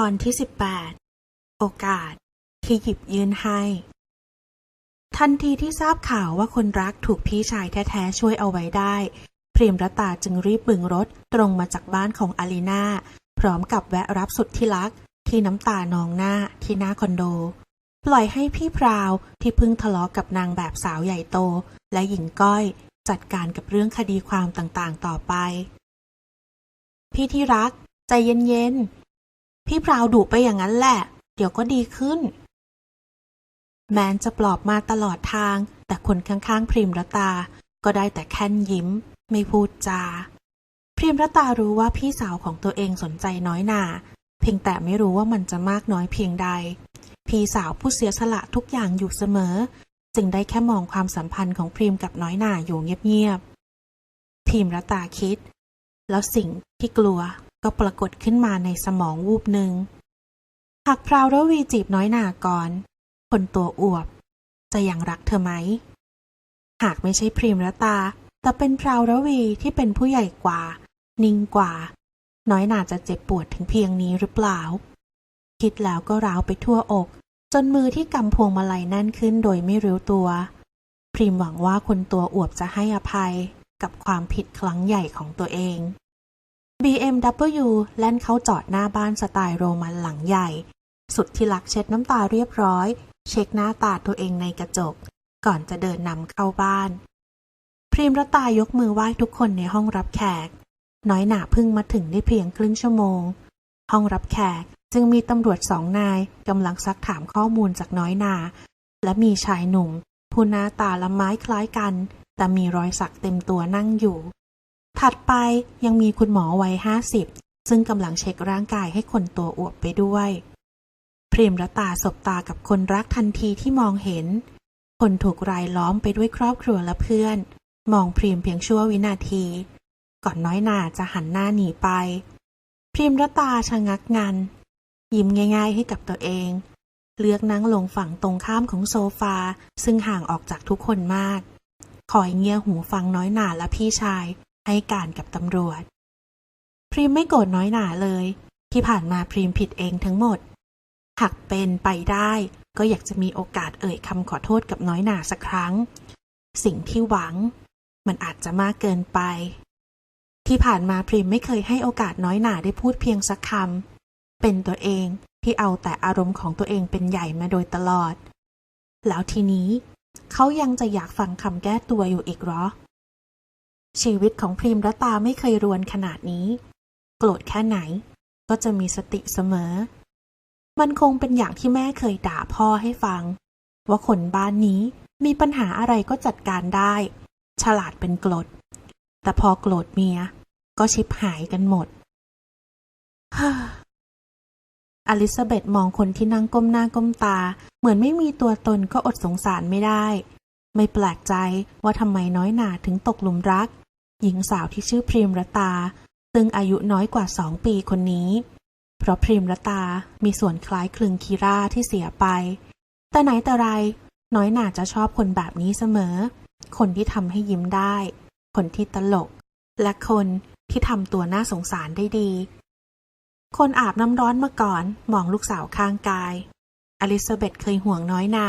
ตอนที่ 18 โอกาสที่หยิบยื่นให้ ทันทีที่ทราบข่าวว่าคนรักถูกพี่ชายแท้ ๆ ช่วยเอาไว้ได้ พรีมรตาจึงรีบบึงรถตรงมาจากบ้านของอาลีนาพร้อมกับแวะรับสุดที่รัก ที่น้ำตานองหน้าที่หน้าคอนโด ปล่อยให้พี่พราวที่เพิ่งทะเลาะกับนางแบบสาวใหญ่โต และหญิงก้อยจัดการกับเรื่องคดีความต่างๆ ต่อไป พี่ที่รัก ใจเย็นๆ พี่พราวดุไปอย่างนั้นแหละ เดี๋ยวก็ดีขึ้น แมนจะปลอบมาตลอดทาง แต่คนข้างๆ พริมรตา ก็ได้แต่แค่นยิ้ม ไม่พูดจา พริมรตารู้ว่าพี่สาวของตัวเองสนใจน้อยหนาเพียงแต่ไม่รู้ว่ามันจะมากน้อยเพียงใด พี่สาวผู้เสียสละทุกอย่างอยู่เสมอ จึงได้แค่มองความสัมพันธ์ของพริมกับน้อยหนาอยู่เงียบๆพริมรตาคิด แล้วสิ่งที่กลัว ก็ปรากฏขึ้นมาในสมองวูบหนึ่ง หากพราวรวีจีบน้อยหนาก่อน คนตัวอวบ จะยังรักเธอไหม หากไม่ใช่พริมรตา แต่เป็นพราวรวีที่เป็นผู้ใหญ่กว่า นิ่งกว่า น้อยหนาจะเจ็บปวดถึงเพียงนี้หรือเปล่า คิดแล้วก็ร้าวไปทั่วอก จนมือที่กำพวงมาลัยแน่นขึ้นโดยไม่รู้ตัว พริมหวังว่าคนตัวอวบจะให้อภัยกับความผิดครั้งใหญ่ของตัวเอง BMW แล่นเข้าจอดหน้าบ้านสไตล์โรมันหลังใหญ่ สุดที่รักเช็ดน้ำตาเรียบร้อย เช็คหน้าตาตัวเองในกระจก ก่อนจะเดินนำเข้าบ้าน พรีมรตายกมือไหว้ทุกคนในห้องรับแขก น้อยหนาเพิ่งมาถึงได้เพียงครึ่งชั่วโมง ห้องรับแขกจึงมีตำรวจสองนายกำลังซักถามข้อมูลจากน้อยหนา และมีชายหนุ่ม ผู้หน้าตาละไม้คล้ายกัน แต่มีรอยสักเต็มตัวนั่งอยู่ ถัดไปยังมีคุณหมอวัยห้าสิบซึ่งกำลังเช็คร่างกายให้คนตัวอวบไปด้วย พริมรตาสบตากับคนรักทันทีที่มองเห็น คนถูกรายล้อมไปด้วยครอบครัวและเพื่อน มองพริมเพียงชั่ววินาที ก่อนน้อยหนาจะหันหน้าหนีไป พริมรตาชะงักงัน ยิ้มง่าย ๆ ให้กับตัวเอง เลือกนั่งลงฝั่งตรงข้ามของโซฟา ซึ่งห่างออกจากทุกคนมาก คอยเงี่ยหูฟังน้อยหนาและพี่ชาย ให้การกับตำรวจ พริมไม่โกรธน้อยหนาเลย ที่ผ่านมาพริมผิดเองทั้งหมด หากเป็นไปได้ก็อยากจะมีโอกาสเอ่ยคำขอโทษกับน้อยหนาสักครั้ง สิ่งที่หวัง มันอาจจะมากเกินไป ที่ผ่านมาพริมไม่เคยให้โอกาสน้อยหนาได้พูดเพียงสักคำเป็นตัวเองที่เอาแต่อารมณ์ของตัวเองเป็นใหญ่มาโดยตลอด แล้วทีนี้เขายังจะอยากฟังคำแก้ตัวอยู่อีกหรอ ชีวิตของพริมรตาไม่เคยรวนขนาดนี้ โกรธแค่ไหน ก็จะมีสติเสมอ มันคงเป็นอย่างที่แม่เคยด่าพ่อให้ฟัง ว่าคนบ้านนี้มีปัญหาอะไรก็จัดการได้ ฉลาดเป็นกรด แต่พอโกรธเมีย ก็ชิบหายกันหมดฮ่าอลิซาเบธมองคนที่นั่งก้มหน้าก้มตา เหมือนไม่มีตัวตนก็อดสงสารไม่ได้ ไม่แปลกใจว่าทำไมน้อยหนาถึงตกหลุมรัก หญิงสาวที่ชื่อพริมรตา ซึ่งอายุน้อยกว่าสองปีคนนี้ เพราะพริมรตามีส่วนคล้ายคลึงคีราที่เสียไป แต่ไหนแต่ไร น้อยหนาจะชอบคนแบบนี้เสมอ คนที่ทำให้ยิ้มได้ คนที่ตลก และคนที่ทำตัวน่าสงสารได้ดี คนอาบน้ำร้อนมาก่อนมองลูกสาวข้างกาย อลิซาเบธเคยห่วงน้อยนา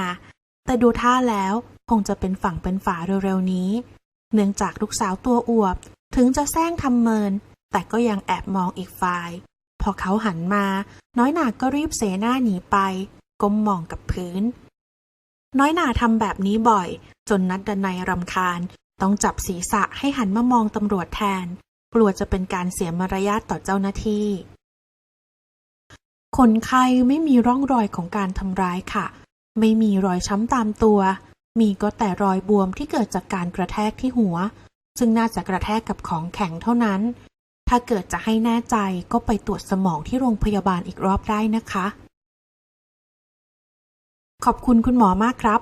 แต่ดูท่าแล้วคงจะเป็นฝั่งเป็นฝาเร็วๆนี้ เนื่องจากลูกสาวตัวอวบ ถึงจะแซงทำเมิน แต่ก็ยังแอบมองอีกฝ่าย พอเขาหันมา น้อยหนาก็รีบเสหน้าหนีไป ก้มมองกับพื้น น้อยหนาทำแบบนี้บ่อย จนนัดดนัยรำคาญ ต้องจับศีรษะให้หันมามองตำรวจแทน กลัวจะเป็นการเสียมารยาทต่อเจ้าหน้าที่ คนไข้ไม่มีร่องรอยของการทำร้ายค่ะ ไม่มีรอยช้ำตามตัว มีก็แต่รอยบวมที่เกิดจากการกระแทกที่หัว ซึ่งน่าจะกระแทกกับของแข็งเท่านั้น ถ้าเกิดจะให้แน่ใจก็ไปตรวจสมองที่โรงพยาบาลอีกรอบได้นะคะ ขอบคุณคุณหมอมากครับ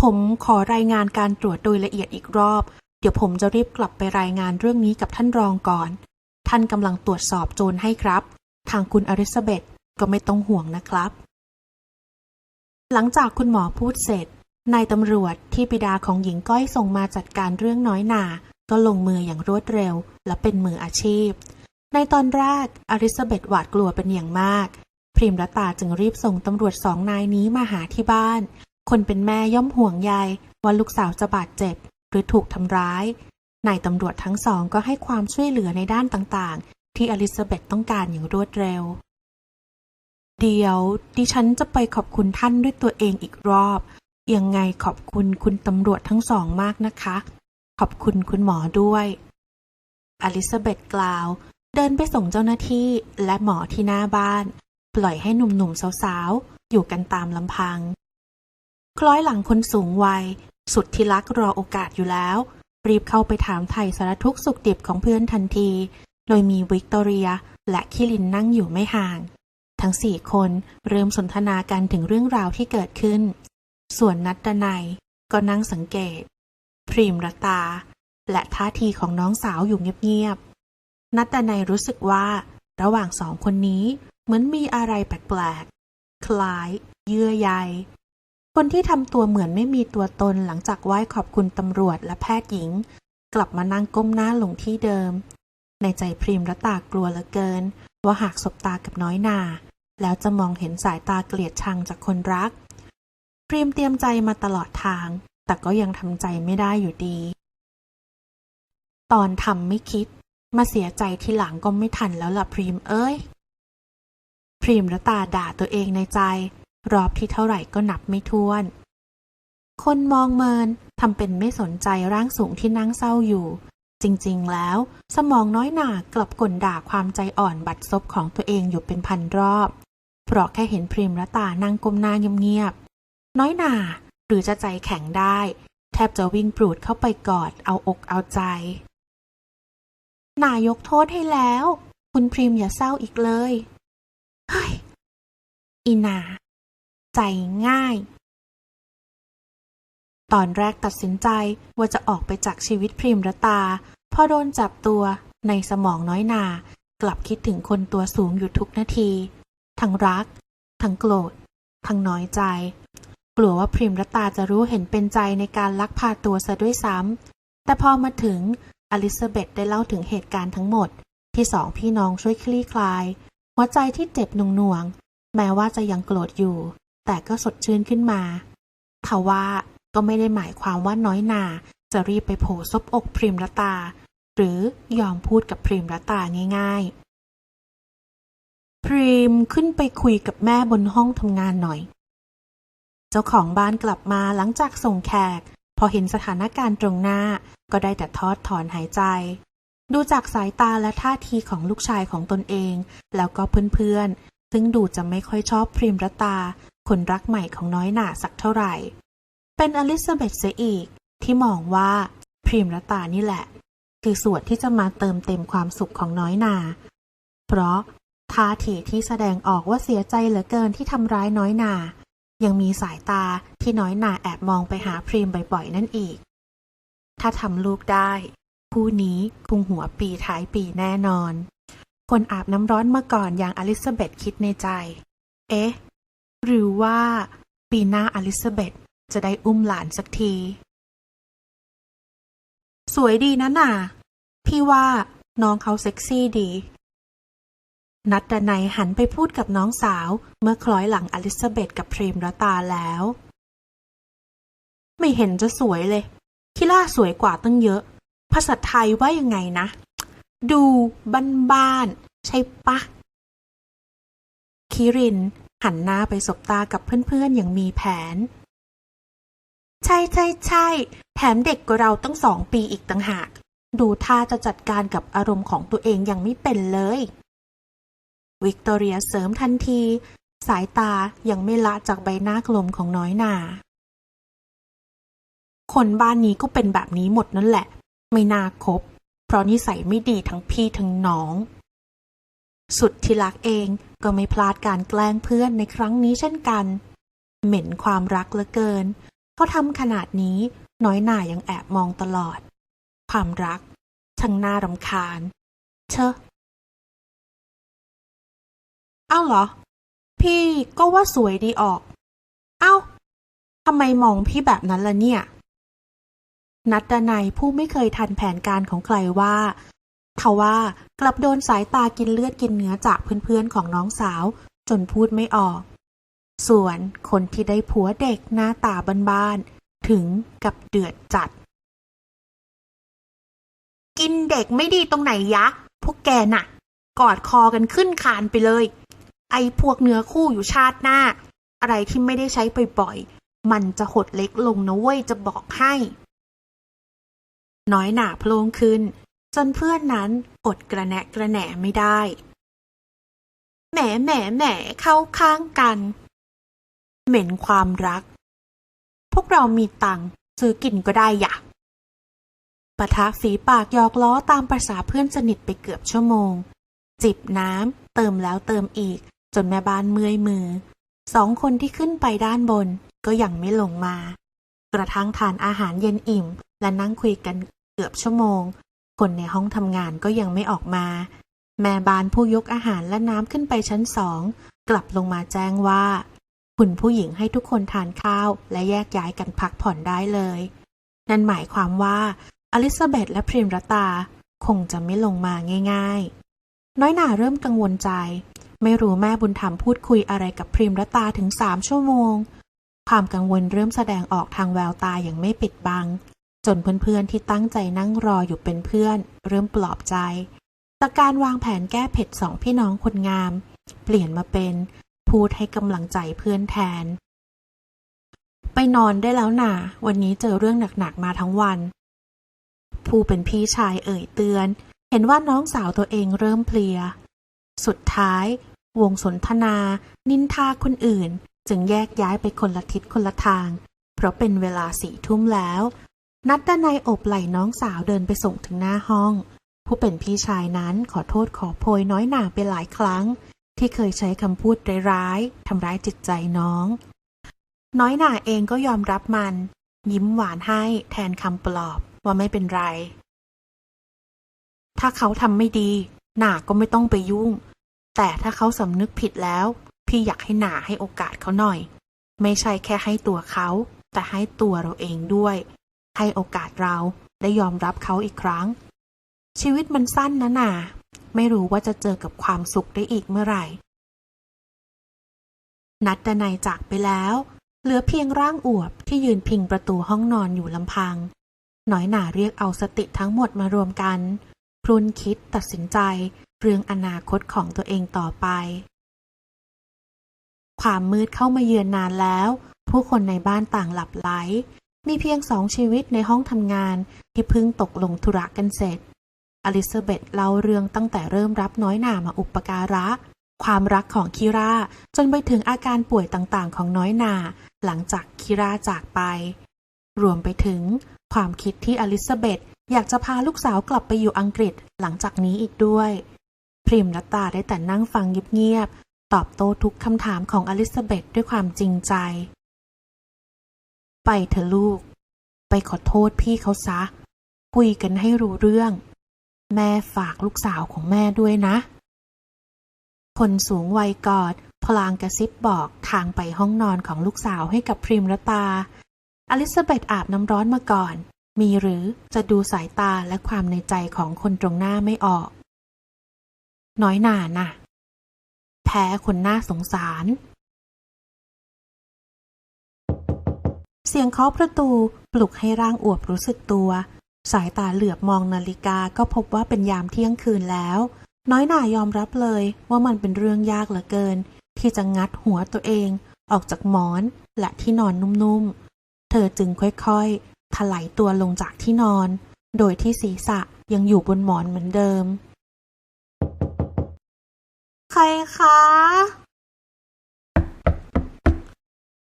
ผมขอรายงานการตรวจโดยละเอียดอีกรอบ เดี๋ยวผมจะรีบกลับไปรายงานเรื่องนี้กับท่านรองก่อน ท่านกำลังตรวจสอบโจรให้ครับ ทางคุณอริซาเบธก็ไม่ต้องห่วงนะครับ หลังจากคุณหมอพูดเสร็จ นายตำรวจที่บิดาของหญิงก้อยส่งมาจัดการเรื่องน้อยหนา ก็ลงมืออย่างรวดเร็ว และเป็นมืออาชีพ ในตอนแรกอลิซาเบธหวาดกลัวเป็นอย่างมาก พริมรตาจึงรีบส่งตำรวจสองนายนี้มาหาที่บ้าน คนเป็นแม่ย่อมห่วงใยว่าลูกสาวจะบาดเจ็บ หรือถูกทำร้าย นายตำรวจทั้งสองก็ให้ความช่วยเหลือในด้านต่างๆ ที่อลิซาเบธต้องการอย่างรวดเร็ว เดี๋ยวดิฉันจะไปขอบคุณท่านด้วยตัวเองอีกรอบ ยังไงขอบคุณคุณตำรวจทั้งสองมากนะคะ ขอบคุณคุณหมอด้วย อลิซาเบธกล่าว เดินไปส่งเจ้าหน้าที่และหมอที่หน้าบ้าน ปล่อยให้หนุ่มๆสาวๆ อยู่กันตามลำพัง คล้อยหลังคนสูงวัย สุดที่รักรอโอกาสอยู่แล้ว รีบเข้าไปถามไถ่สารทุกข์สุขดิบของเพื่อนทันที โดยมีวิกตอเรียและคิลินนั่งอยู่ไม่ห่าง ทั้งสี่คนเริ่มสนทนากันถึงเรื่องราวที่เกิดขึ้น ส่วนนัดดนัยก็นั่งสังเกต พรีมรตา และท่าทีของน้องสาวอยู่เงียบๆ นัดดนัยรู้สึกว่า ระหว่างสองคนนี้เหมือนมีอะไรแปลกๆ คล้าย เยื่อใย คนที่ทำตัวเหมือนไม่มีตัวตนหลังจากไหว้ขอบคุณตำรวจและแพทย์หญิง กลับมานั่งก้มหน้าลงที่เดิม ในใจพรีมรตากลัวเหลือเกิน ว่าหากสบตากับน้อยนา แล้วจะมองเห็นสายตาเกลียดชังจากคนรัก พรีมเตรียมใจมาตลอดทาง แต่ก็ยังทำใจไม่ได้อยู่ดี ตอนทำไม่คิด มาเสียใจทีหลังก็ไม่ทันแล้วล่ะพรีมเอ้ย พรีมรตาด่าตัวเองในใจ รอบที่เท่าไหร่ก็นับไม่ถ้วน คนมองเมินทำเป็นไม่สนใจร่างสูงที่นั่งเศร้าอยู่ จริงๆแล้ว สมองน้อยหนากลับกลด่าความใจอ่อนบัดซบของตัวเองอยู่เป็นพันรอบ เพราะแค่เห็นพริมและตานั่งก้มหน้าเงียบ น้อยหนาหรือจะใจแข็งได้ แทบจะวิ่งปรูดเข้าไปกอดเอาอกเอาใจนายกโทษให้แล้ว คุณพริมอย่าเศร้าอีกเลยเฮ้ยอีนา ใจง่าย ตอนแรกตัดสินใจว่าจะออกไปจากชีวิตพริมรตา พอโดนจับตัวในสมองน้อยนากลับคิดถึงคนตัวสูงอยู่ทุกนาที ทั้งรัก ทั้งโกรธ ทั้งน้อยใจ ลัวว่าพริมรตาจะรู้เห็นเป็นใจในการลักพาตัวซะด้วยซ้ำ แต่พอมาถึงอลิซาเบธได้เล่าถึงเหตุการณ์ทั้งหมด ที่สองพี่น้องช่วยคลี่คลาย หัวใจที่เจ็บหน่วงๆแม้ว่าจะยังโกรธอยู่ แต่ก็สดชื่นขึ้นมาทว่าก็ไม่ได้หมายความว่าน้อยนาจะรีบไปโผซบอกพริมรตา หรือยอมพูดกับพริมรตาง่าย ๆ พริมขึ้นไปคุยกับแม่บนห้องทำงานหน่อย เจ้าของบ้านกลับมาหลังจากส่งแขก พอเห็นสถานการณ์ตรงหน้า ก็ได้แต่ทอดถอนหายใจ ดูจากสายตาและท่าทีของลูกชายของตนเอง แล้วก็เพื่อนๆ ซึ่งดูจะไม่ค่อยชอบพริมรตา คนรักใหม่ของน้อยหนาสักเท่าไหร่ เป็นอลิซาเบธเสียอีก ที่มองว่าพริมรตานี่แหละ คือส่วนที่จะมาเติมเต็มความสุขของน้อยนา เพราะท่าทีที่แสดงออกว่าเสียใจเหลือเกินที่ทำร้ายน้อยนา ยังมีสายตาที่น้อยหน่าแอบมองไปหาพริมบ่อยๆ นั่นอีก ถ้าทำลูกได้ ผู้นี้คงหัวปีท้ายปีแน่นอน คนอาบน้ำร้อนมาก่อนอย่างอลิซาเบธคิดในใจ เอ๊ะ หรือว่าปีหน้าอลิซาเบธจะได้อุ้มหลานสักที สวยดีนะน่ะ พี่ว่าน้องเขาเซ็กซี่ดี นัดดนัยหันไปพูดกับน้องสาว เมื่อคล้อยหลังอลิซาเบธกับพรีมรตาแล้ว ไม่เห็นจะสวยเลย คิล่าสวยกว่าตั้งเยอะ ภาษาไทยว่ายังไงนะ ดูบ้านๆใช่ปะ คิริน หันหน้าไปสบตากับเพื่อนๆอย่างมีแผน ใช่ใช่ใช่แถมเด็กกว่าเราตั้งสองปีอีกต่างหาก ดูท่าจะจัดการกับอารมณ์ของตัวเองยังไม่เป็นเลย วิกตอเรียเสริมทันที สายตายังไม่ละจากใบหน้ากลมของน้อยนา คนบ้านนี้ก็เป็นแบบนี้หมดนั่นแหละ ไม่น่าคบ เพราะนิสัยไม่ดีทั้งพี่ทั้งน้อง สุดที่รักเองก็ไม่พลาดการแกล้งเพื่อนในครั้งนี้เช่นกัน เหม็นความรักเหลือเกิน เขาทำขนาดนี้น้อยหน่ายังแอบมองตลอด ความรักช่างน่ารำคาญ เชอะ อ้าวเหรอ พี่ก็ว่าสวยดีออก เอ้าทำไมมองพี่แบบนั้นล่ะเนี่ย นัดดนัยผู้ไม่เคยทันแผนการของใครว่าทว่ากลับโดนสายตากินเลือดกินเนื้อจากเพื่อนๆของน้องสาว จนพูดไม่ออก ส่วนคนที่ได้ผัวเด็กหน้าตาบ้านๆถึงกับเดือดจัด กินเด็กไม่ดีตรงไหนยะ พวกแกน่ะ กอดคอกันขึ้นคานไปเลย ไอ้พวกเนื้อคู่อยู่ชาติหน้า อะไรที่ไม่ได้ใช้บ่อยๆ มันจะหดเล็กลงนะเว้ยจะบอกให้ น้อยหนาโพลงขึ้น จนเพื่อนนั้นอดกระแนะกระแหนไม่ได้ แหมแหมแหมเข้าข้างกัน เหม็นความรัก พวกเรามีตังค์ซื้อกินก็ได้อยะปะทะฝีปากยอกล้อตามประษาเพื่อนสนิทไปเกือบชั่วโมง จิบน้ำเติมแล้วเติมอีก จนแม่บ้านเมื่อยมือ สองคนที่ขึ้นไปด้านบนก็ยังไม่ลงมา กระทั่งทานอาหารเย็นอิ่ม และนั่งคุยกันเกือบชั่วโมง คนในห้องทำงานก็ยังไม่ออกมา แม่บ้านผู้ยกอาหารและน้ำขึ้นไปชั้นสอง กลับลงมาแจ้งว่า คุณผู้หญิงให้ทุกคนทานข้าวและแยกย้ายกันพักผ่อนได้เลย นั่นหมายความว่าอลิซาเบธและพริมรตา คงจะไม่ลงมาง่าย ๆ น้อยหน่าเริ่มกังวลใจ ไม่รู้แม่บุญธรรมพูดคุยอะไรกับพริมรตาถึงสามชั่วโมง ความกังวลเริ่มแสดงออกทางแววตาอย่างไม่ปิดบัง จนเพื่อนๆที่ตั้งใจนั่งรออยู่เป็นเพื่อน เริ่มปลอบใจแต่การวางแผนแก้เผ็ดสองพี่น้องคนงาม เปลี่ยนมาเป็นพูดให้กำลังใจเพื่อนแทน ไปนอนได้แล้วน่ะ วันนี้เจอเรื่องหนักๆมาทั้งวัน ผู้เป็นพี่ชายเอ่ยเตือน เห็นว่าน้องสาวตัวเองเริ่มเพลีย สุดท้าย วงสนทนา นินทาคนอื่น จึงแยกย้ายไปคนละทิศคนละทาง เพราะเป็นเวลาสี่ทุ่มแล้ว นัดดานายอบไหล่น้องสาวเดินไปส่งถึงหน้าห้อง ผู้เป็นพี่ชายนั้นขอโทษขอโพยน้อยหนาไปหลายครั้ง ที่เคยใช้คำพูดร้ายๆทำร้ายจิตใจน้อง น้อยหนาเองก็ยอมรับมัน ยิ้มหวานให้แทนคำปลอบว่าไม่เป็นไร ถ้าเขาทำไม่ดีหนาก็ไม่ต้องไปยุ่ง แต่ถ้าเขาสำนึกผิดแล้ว พี่อยากให้หนาให้โอกาสเขาหน่อย ไม่ใช่แค่ให้ตัวเขา แต่ให้ตัวเราเองด้วย ให้โอกาสเราได้ยอมรับเขาอีกครั้ง ชีวิตมันสั้นนะหนาไม่รู้ว่าจะเจอกับความสุขได้อีกเมื่อไหร่ นัดดนัยจากไปแล้ว เหลือเพียงร่างอวบที่ยืนพิงประตูห้องนอนอยู่ลำพังน้อยหนาเรียกเอาสติทั้งหมดมารวมกัน พรุนคิดตัดสินใจ เรื่องอนาคตของตัวเองต่อไป ความมืดเข้ามาเยือนนานแล้ว ผู้คนในบ้านต่างหลับไหล มีเพียงสองชีวิตในห้องทำงานที่เพิ่งตกลงธุระกันเสร็จ อลิซาเบธเล่าเรื่องตั้งแต่เริ่มรับน้อยหนามาอุปการะ ความรักของคิราจนไปถึงอาการป่วยต่างๆ ของน้อยหนา หลังจากคิราจากไป รวมไปถึง ความคิดที่อลิซาเบธอยากจะพาลูกสาวกลับไปอยู่อังกฤษหลังจากนี้อีกด้วย พริมและตาได้แต่นั่งฟังเงียบๆ ตอบโต้ทุกคำถามของอลิซาเบธด้วยความจริงใจ ไปเถอะลูก ไปขอโทษพี่เขาซะ คุยกันให้รู้เรื่อง แม่ฝากลูกสาวของแม่ด้วยนะ คนสูงวัยกอดพลางกระซิบบอกทางไปห้องนอนของลูกสาวให้กับพริมและตา อลิซาเบธอาบน้ำร้อนมาก่อน มีหรือจะดูสายตาและความในใจของคนตรงหน้าไม่ออก น้อยหน่าน่ะ แพ้คนน่าสงสาร เสียงเคาะประตูปลุกให้ร่างอวบรู้สึกตัว สายตาเหลือบมองนาฬิกาก็พบว่าเป็นยามเที่ยงคืนแล้ว น้อยหน่ายอมรับเลยว่ามันเป็นเรื่องยากเหลือเกิน ที่จะงัดหัวตัวเอง ออกจากหมอนและที่นอนนุ่มๆ เธอจึงค่อยๆถลายตัวลงจากที่นอน โดยที่ศีรษะยังอยู่บนหมอนเหมือนเดิม ใครคะ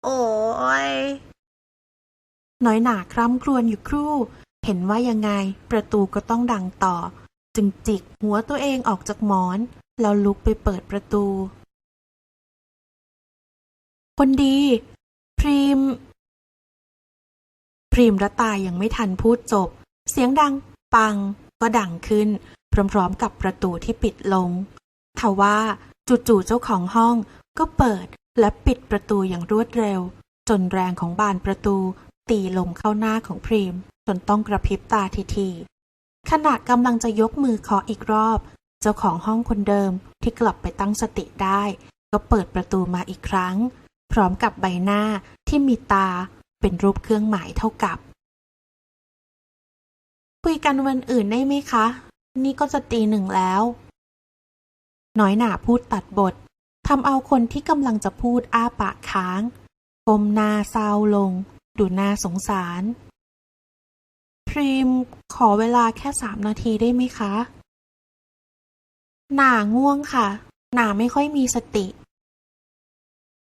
โอ้ย น้อยหนาคร่ำครวญอยู่ครู่ เห็นว่ายังไงประตูก็ต้องดังต่อ จึงจิกหัวตัวเองออกจากหมอน แล้วลุกไปเปิดประตู คนดี พริมพริมและตายยังไม่ทันพูดจบ เสียงดัง ปัง ก็ดังขึ้น พร้อมๆกับประตูที่ปิดลง ทว่าจู่ๆเจ้าของห้องก็เปิดและปิดประตูอย่างรวดเร็ว จนแรงของบานประตูตีลงเข้าหน้าของพริมจนต้องกระพริบตาทีๆขณะกำลังจะยกมือเคาะอีกรอบ เจ้าของห้องคนเดิมที่กลับไปตั้งสติได้ ก็เปิดประตูมาอีกครั้ง พร้อมกับใบหน้าที่มีตาเป็นรูปเครื่องหมายเท่ากับ คุยกันวันอื่นได้ไหมคะ นี่ก็จะตีหนึ่งแล้ว น้อยหนาพูดตัดบททำเอาคนที่กำลังจะพูดอ้าปากค้างก้มหน้าเศร้าลง ดูน่าสงสาร พรีมขอเวลาแค่สามนาทีได้ไหมคะ หน่าง่วงค่ะ หน่าไม่ค่อยมีสติ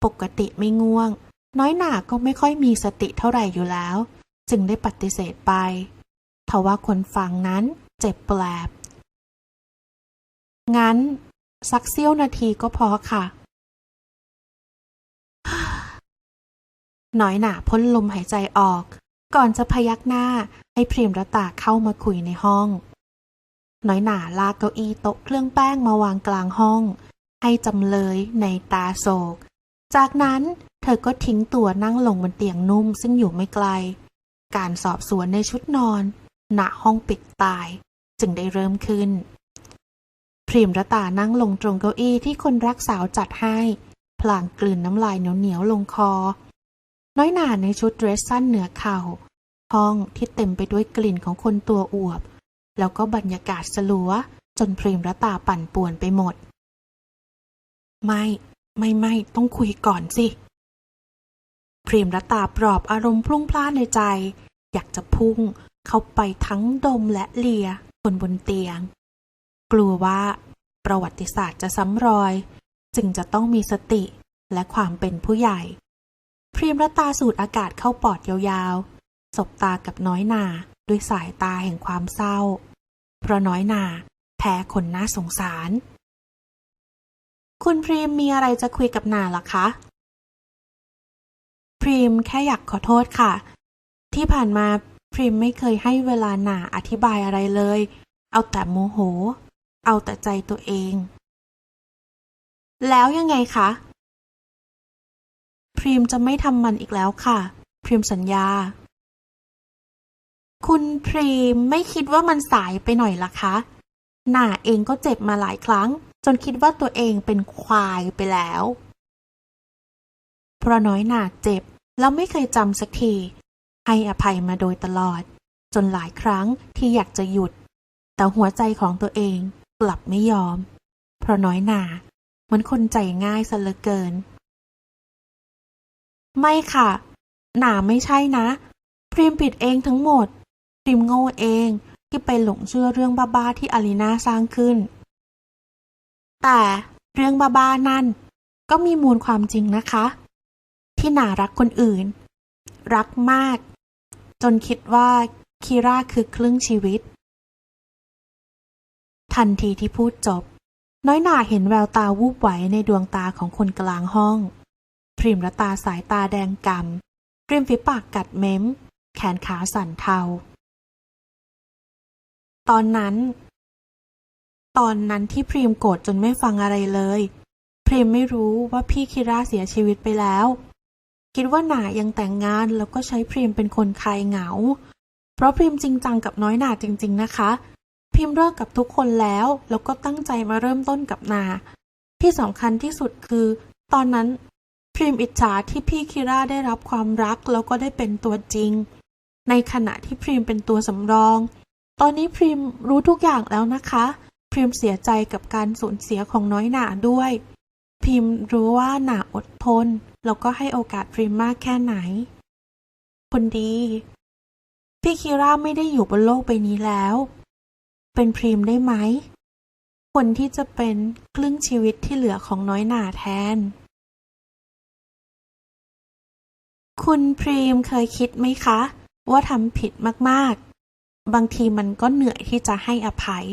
ปกติไม่ง่วง น้อยหน่าก็ไม่ค่อยมีสติเท่าไหร่อยู่แล้ว จึงได้ปฏิเสธไปทว่าคนฟังนั้นเจ็บแปลบงั้น สักเสี้ยวนาทีก็พอค่ะ น้อยหนาพ่นลมหายใจออก ก่อนจะพยักหน้าให้พรีมรตาเข้ามาคุยในห้อง น้อยหนาลากเก้าอี้โต๊ะเครื่องแป้งมาวางกลางห้อง ให้จำเลยในตาโศก จากนั้นเธอก็ทิ้งตัวนั่งลงบนเตียงนุ่มซึ่งอยู่ไม่ไกล การสอบสวนในชุดนอนณห้องปิดตายจึงได้เริ่มขึ้น พรีมรตานั่งลงตรงเก้าอี้ที่คนรักสาวจัดให้ พลางกลืนน้ำลายเหนียวๆลงคอ น้อยหนาในชุดเดรสสั้นเหนือเข่า ห้องที่เต็มไปด้วยกลิ่นของคนตัวอวบ แล้วก็บรรยากาศสลัว จนพรีมรตาปั่นป่วนไปหมด ไม่ ไม่ไม่ต้องคุยก่อนสิพรีมรตาปลอบอารมณ์พรุ่งพล่านในใจ อยากจะพุ่งเข้าไปทั้งดมและเลีย บนบนเตียง กลัวว่าประวัติศาสตร์จะซ้ำรอย จึงจะต้องมีสติและความเป็นผู้ใหญ่ พรีมรตาสูดอากาศเข้าปอดยาวๆ สบตากับน้อยนาด้วยสายตาแห่งความเศร้า เพราะน้อยนาแพ้คนน่าสงสาร คุณพรีมมีอะไรจะคุยกับนาหรอคะ พรีมแค่อยากขอโทษค่ะ ที่ผ่านมาพรีมไม่เคยให้เวลาหนาอธิบายอะไรเลย เอาแต่โมโห เอาแต่ใจตัวเอง แล้วยังไงคะ พรีมจะไม่ทำมันอีกแล้วค่ะ พรีมสัญญา คุณพรีมไม่คิดว่ามันสายไปหน่อยล่ะคะ หน่าเองก็เจ็บมาหลายครั้ง จนคิดว่าตัวเองเป็นควายไปแล้ว เพราะน้อยหน่าเจ็บ แล้วไม่เคยจำสักที ให้อภัยมาโดยตลอด จนหลายครั้งที่อยากจะหยุดแต่หัวใจของตัวเอง กลับไม่ยอม เพราะน้อยหน่ามันคนใจง่ายซะเหลือเกิน ไม่ค่ะ หนาไม่ใช่นะ พรีมผิดเองทั้งหมด พรีมโง่เองที่ไปหลงเชื่อเรื่องบ้าๆที่อารีนาสร้างขึ้น แต่เรื่องบ้าๆนั่น ก็มีมูลความจริงนะคะ ที่หนารักคนอื่น รักมาก จนคิดว่าคีร่าคือครึ่งชีวิต ทันทีที่พูดจบ น้อยหนาเห็นแววตาวูบไหวในดวงตาของคนกลางห้อง พริมรตาสายตาแดงกำริมฝีปากกัดเม้ม แขนขาสั่นเทา ตอนนั้น ตอนนั้นที่พรีมโกรธจนไม่ฟังอะไรเลย พรีมไม่รู้ว่าพี่คิราเสียชีวิตไปแล้ว คิดว่าหนายังแต่งงานแล้วก็ใช้พรีมเป็นคนคลายเหงา เพราะพรีมจริงจังกับน้อยหนาจริง ๆ นะคะ พรีมเลิกกับทุกคนแล้ว แล้วก็ตั้งใจมาเริ่มต้นกับนา ที่สำคัญที่สุดคือ ตอนนั้นพรีมอิจฉาที่พี่คิราได้รับความรักแล้วก็ได้เป็นตัวจริง ในขณะที่พรีมเป็นตัวสำรอง ตอนนี้พรีมรู้ทุกอย่างแล้วนะคะพรีมเสียใจกับการสูญเสียของน้อยหนาด้วยพรีมรู้ว่าหนาอดทน แล้วก็ให้โอกาสพรีมมากแค่ไหน คนดี พี่คิราไม่ได้อยู่บนโลกใบนี้แล้ว เป็นพรีมได้ไหม คนที่จะเป็นครึ่งชีวิตที่เหลือของน้อยหนาแทน คุณพรีมเคยคิดไหมคะ ว่าทำผิดมากๆ บางทีมันก็เหนื่อยที่จะให้อภัย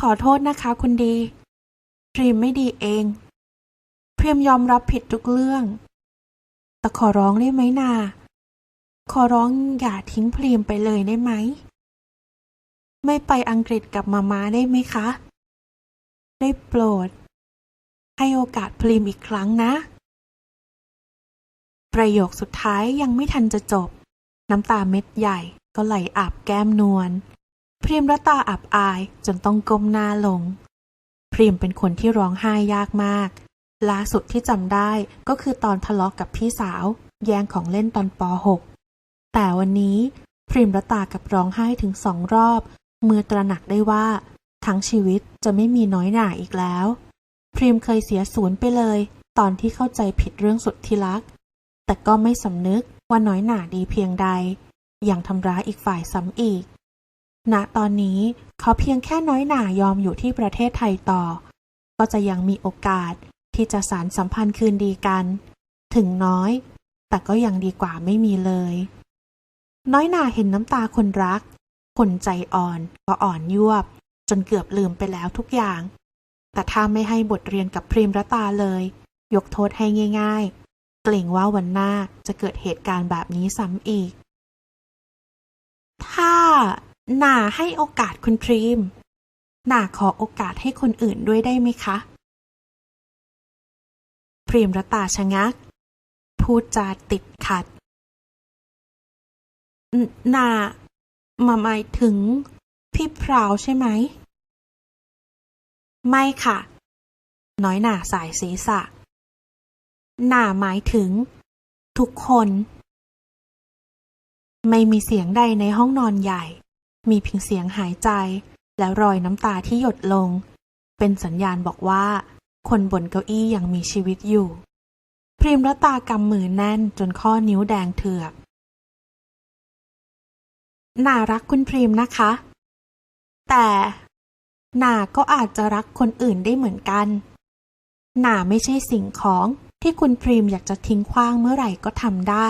ขอโทษนะคะคุณดี พรีมไม่ดีเอง พรีมยอมรับผิดทุกเรื่อง แต่ขอร้องได้ไหมนา ขอร้องอย่าทิ้งพรีมไปเลยได้ไหม ไม่ไปอังกฤษกับมาม่าได้ไหมคะ ได้โปรด ให้โอกาสพรีมอีกครั้งนะ ประโยคสุดท้ายยังไม่ทันจะจบ น้ำตาเม็ดใหญ่ก็ไหลอาบแก้มนวลพรีมรตาอับอายจนต้องก้มหน้าลง พริมเป็นคนที่ร้องไห้ยากมาก ล่าสุดที่จำได้ก็คือตอนทะเลาะกกับพี่สาว แย่งของเล่นตอนป .6 แต่วันนี้พริมระตากับร้องไห้ถึงสองรอบ เมื่อตระหนักได้ว่า ทั้งชีวิตจะไม่มีน้อยหน่าอีกแล้ว พริมเคยเสียศูนย์ไปเลย ตอนที่เข้าใจผิดเรื่องสุดที่รัก แต่ก็ไม่สำนึกว่าน้อยหน่าดีเพียงใด อยังทำร้ายอีกฝ่ายซ้ำอีกณตอนนี้เขาเพียงแค่น้อยหน่ายอมอยู่ที่ประเทศไทยต่อ ก็จะยังมีโอกาสที่จะสารสัมพันธ์คืนดีกัน ถึงน้อย แต่ก็ยังดีกว่าไม่มีเลย น้อยหนาเห็นน้ำตาคนรัก คนใจอ่อนก็อ่อนยวบ จนเกือบลืมไปแล้วทุกอย่าง แต่ถ้าไม่ให้บทเรียนกับพริมรตาเลย ยกโทษให้ง่าย ๆ เกรงว่าวันหน้าจะเกิดเหตุการณ์แบบนี้ซ้ำอีก ถ้าหนาให้โอกาสคุณพริมหนาขอโอกาสให้คนอื่นด้วยได้ไหมคะ พริมรตาชะงัก พูดจาติดขัด นามาหมายถึง พี่พราวใช่ไหม ไม่ค่ะ น้อยหน่าสายศีรษะ หน่าหมายถึง ทุกคน ไม่มีเสียงใดในห้องนอนใหญ่ มีเพียงเสียงหายใจ และรอยน้ำตาที่หยดลง เป็นสัญญาณบอกว่า คนบนเก้าอี้ยังมีชีวิตอยู่ พริมรตากำมือแน่นจนข้อนิ้วแดงเถือก น่ารักคุณพรีมนะคะ แต่น่าก็อาจจะรักคนอื่นได้เหมือนกันน่าไม่ใช่สิ่งของที่คุณพรีมอยากจะทิ้งขว้างเมื่อไหร่ก็ทำได้